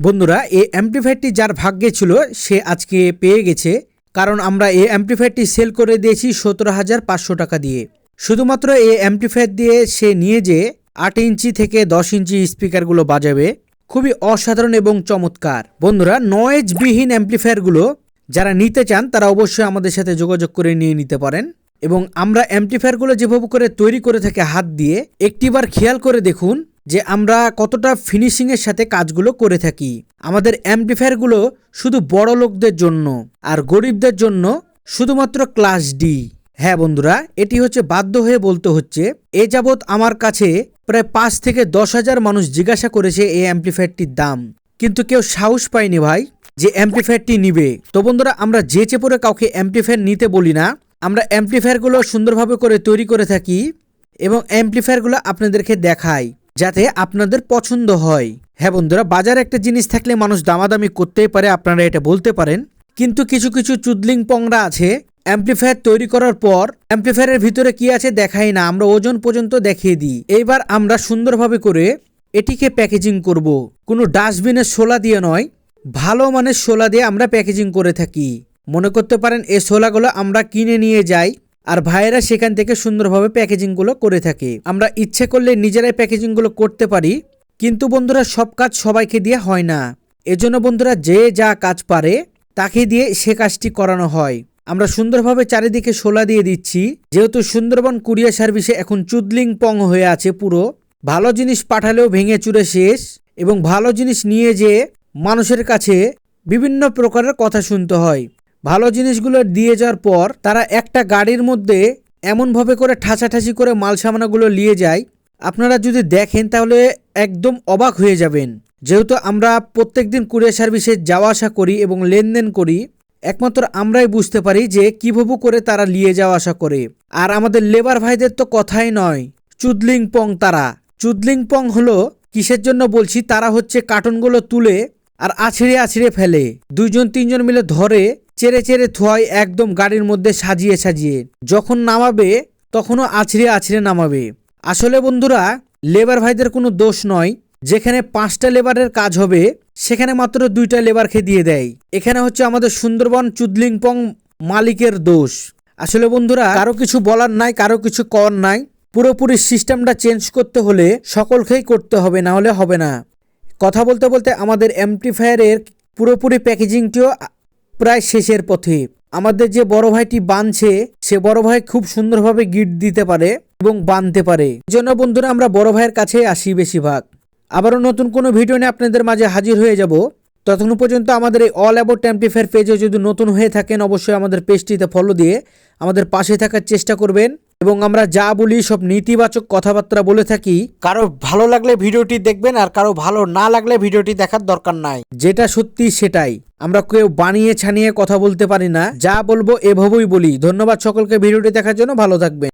বন্ধুরা, এই অ্যাম্পলিফায়ারটি যার ভাগ্যে ছিল, সে আজকে পেয়ে গেছে। কারণ আমরা এই অ্যাম্পলিফায়ারটি সেল করে দিয়েছি সতেরো হাজার পাঁচশো টাকা দিয়ে। শুধুমাত্র এই অ্যাম্পলিফায়ার দিয়ে সে নিয়ে যে আট ইঞ্চি থেকে দশ ইঞ্চি স্পিকারগুলো বাজাবে, খুবই অসাধারণ এবং চমৎকার। বন্ধুরা, নয়েজবিহীন অ্যাম্পলিফায়ারগুলো যারা নিতে চান, তারা অবশ্যই আমাদের সাথে যোগাযোগ করে নিয়ে নিতে পারেন। এবং আমরা অ্যাম্পলিফায়ারগুলো যেভাবে করে তৈরি করে থাকি হাত দিয়ে, একটিবার খেয়াল করে দেখুন যে আমরা কতটা ফিনিশিংয়ের সাথে কাজগুলো করে থাকি। আমাদের অ্যাম্পলিফায়ারগুলো শুধু বড় লোকদের জন্য আর গরিবদের জন্য শুধুমাত্র ক্লাস ডি হ্যাঁ বন্ধুরা, এটি হচ্ছে বাধ্য হয়ে বলতে হচ্ছে, এ যাবৎ আমার কাছে প্রায় পাঁচ থেকে দশ হাজার মানুষ জিজ্ঞাসা করেছে এই অ্যাম্পলিফায়ারটির দাম। কিন্তু কেউ সাহস পায়নি ভাই যে অ্যাম্পলিফায়ারটি নিবে। তো বন্ধুরা, আমরা যে চেপরে কাউকে অ্যাম্পলিফায়ার নিতে বলি না, আমরা অ্যাম্পলিফায়ারগুলো সুন্দরভাবে করে তৈরি করে থাকি এবং অ্যাম্পলিফায়ারগুলো আপনাদেরকে দেখাই। যাতে আপনাদের পছন্দ হয়। হ্যাঁ বন্ধুরা, বাজারে একটা জিনিস থাকলে মানুষ দামাদামি করতেই পারে, আপনারা এটা বলতে পারেন। কিন্তু কিছু কিছু চুদলিং পংরা আছে। অ্যাম্পলিফায়ার তৈরি করার পর অ্যাম্পলিফায়ারের ভিতরে কি আছে দেখাই না, আমরা ওজন পর্যন্ত দেখিয়ে দিই। এইবার আমরা সুন্দরভাবে করে এটিকে প্যাকেজিং করব। কোনো ডাস্টবিনের শোলা দিয়ে নয়, ভালো মানের শোলা দিয়ে আমরা প্যাকেজিং করে থাকি। মনে করতে পারেন, এ শোলাগুলো আমরা কিনে নিয়ে যাই। আর ভাইয়েরা সেখান থেকে সুন্দরভাবে প্যাকেজিংগুলো করে থাকে। আমরা ইচ্ছে করলে নিজেরাই প্যাকেজিংগুলো করতে পারি, কিন্তু বন্ধুরা সব কাজ সবাইকে দিয়ে হয় না। এজন্য বন্ধুরা যে যা কাজ পারে, তাকে দিয়ে সে কাজটি করানো হয়। আমরা সুন্দরভাবে চারিদিকে শোলা দিয়ে দিচ্ছি। যেহেতু সুন্দরবন কুরিয়ার সার্ভিসে এখন চুদলিং পং হয়ে আছে পুরো, ভালো জিনিস পাঠালেও ভেঙে চুরে শেষ, এবং ভালো জিনিস নিয়ে যে মানুষের কাছে বিভিন্ন প্রকারের কথা শুনতে হয়। ভালো জিনিসগুলো দিয়ে যাওয়ার পর তারা একটা গাড়ির মধ্যে এমনভাবে করে ঠাসাঠাসি করে মাল সামানাগুলো নিয়ে যায়। আপনারা যদি দেখেন তাহলে একদম অবাক হয়ে যাবেন। যেহেতু আমরা প্রত্যেকদিন কুরিয়ার সার্ভিসে যাওয়া আসা করি এবং লেনদেন করি, একমাত্র আমরাই বুঝতে পারি যে কীভাবে করে তারা নিয়ে যাওয়া আসা করে। আর আমাদের লেবার ভাইদের তো কথাই নয় চুদলিং পং তারা। চুদলিং পং হলো কিসের জন্য বলছি, তারা হচ্ছে কার্টুনগুলো তুলে আর আছড়ে আছড়ে ফেলে। দুইজন তিনজন মিলে ধরে চেরে চেরে থোয়ায় একদম গাড়ির মধ্যে সাজিয়ে সাজিয়ে। যখন নামাবে, তখনও আছড়ে আছড়ে নামাবে। আসলে বন্ধুরা, লেবার ভাইদের কোনো দোষ নয়। যেখানে পাঁচটা লেবারের কাজ হবে, সেখানে মাত্র দুইটা লেবারকে দিয়ে দেয়। এখানে হচ্ছে আমাদের সুন্দরবন চুদলিংপং মালিকের দোষ। আসলে বন্ধুরা, কারও কিছু বলার নাই, কারও কিছু কর নাই। পুরোপুরি সিস্টেমটা চেঞ্জ করতে হলে সকলকেই করতে হবে, না হলে হবে না। কথা বলতে বলতে আমাদের অ্যাম্পলিফায়ারের পুরোপুরি প্যাকেজিংটিও প্রায় শেষের পথে। আমাদের যে বড় ভাইটি বানছে সে বড় ভাই খুব সুন্দরভাবে গিট দিতে পারে এবং বানতে পারে। এই জন্য বন্ধুরা আমরা বড় ভাইয়ের কাছে আসি বেশিরভাগ। আবারও নতুন কোনো ভিডিও নিয়ে আপনাদের মাঝে হাজির হয়ে যাব। ততক্ষণ পর্যন্ত আমাদের এই অল অ্যাবাউট অ্যাম্পলিফায়ার পেজে যদি নতুন হয়ে থাকেন অবশ্যই আমাদের পেজটিতে ফলো দিয়ে আমাদের পাশে থাকার চেষ্টা করবেন। এবং আমরা যা বলি সব নেতিবাচক কথাবার্তা বলে থাকি। কারও ভালো লাগলে ভিডিওটি দেখবেন আর কারও ভালো না লাগলে ভিডিওটি দেখার দরকার নাই। যেটা সত্যি সেটাই। আমরা কেউ বানিয়ে ছানিয়ে কথা বলতে পারি না। যা বলব এভাবেই বলি। ধন্যবাদ সকলকে ভিডিওটি দেখার জন্য। ভালো থাকবেন।